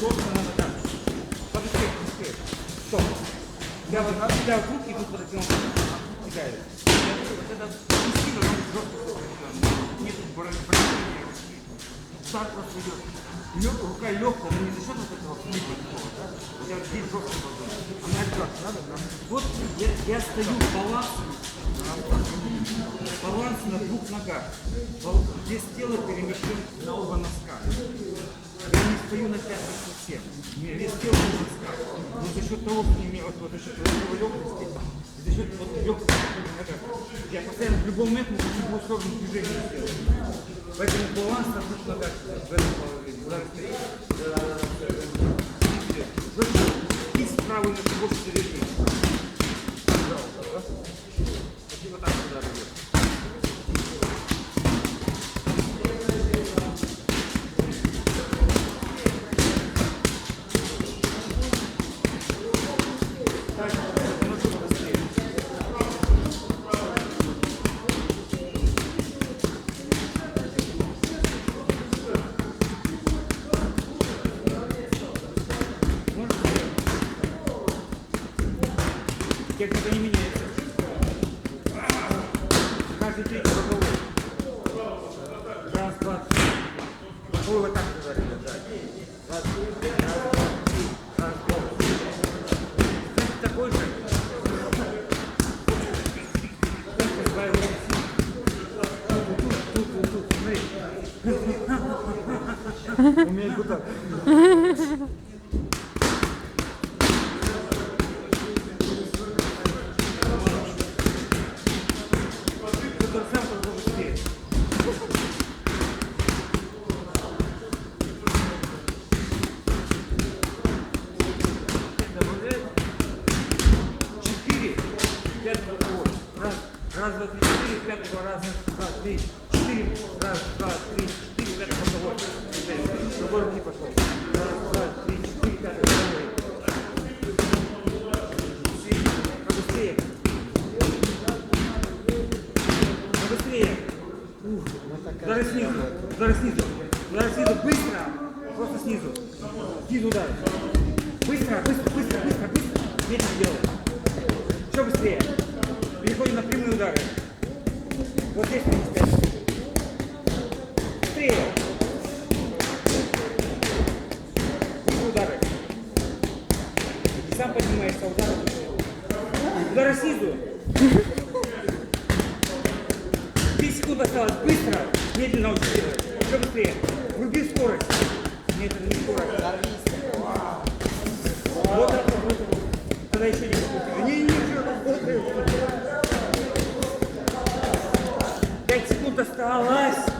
Просто надо так. Подожди, подожди. Стоп. Я вот отделяю круг и тут пододвинул. Отделяю. Вот это пустило, но Нет брожения. Так просто идет. Лег, рука легкая, но не за счет вот этого клипа да? У тебя здесь жестко подумал. Она идет. надо, да? Вот я, я стою балансе. Баланс на двух ногах. Здесь тело перемещено на оба носка. Я не стою на пятках совсем. Меня вес тела на носках. Но за счет того, что меня вот, вот за счет этого легкости, за счет вот легкости я постоянно в любом момент могу в любую сторону движения сделать. Поэтому баланс на двух ногах в этом положении. Жестко. Кисть правую на больше середины. Пожалуйста, да? Спасибо, так удар идет. Техника не меняется. Каждый третий боковой. Раз, два, три. Боковой вот так ударили, да. Раз, два. Раз, два. Кстати, такой же. Умеет вот так. Тут сам только быстрее. Добавляй. Четыре. Пять боковой. Раз, раз, два, три, четыре. Пятого раз, два, три, четыре. Раз, два, три, четыре. Пятый. Теперь Другой руки пошел. Раз, два, три, четыре. Пятый боковой. Побыстрее. Побыстрее. Удары снизу. Удары снизу. Удары снизу. Быстро. Просто снизу. Снизу удары. Быстро, быстро, быстро, быстро, быстро. Медленно делай. Еще быстрее. Переходим на прямые удары. Вот здесь 35. Быстрее. Снизу удары. И сам поднимаешься, удары. Удары снизу. 10 секунд осталось. Быстро. Медленно очень делай. Еще быстрее. Вруби скорость. Нет, это не скорость. Вот так, вот, вот. Тогда еще не покупки. Calma,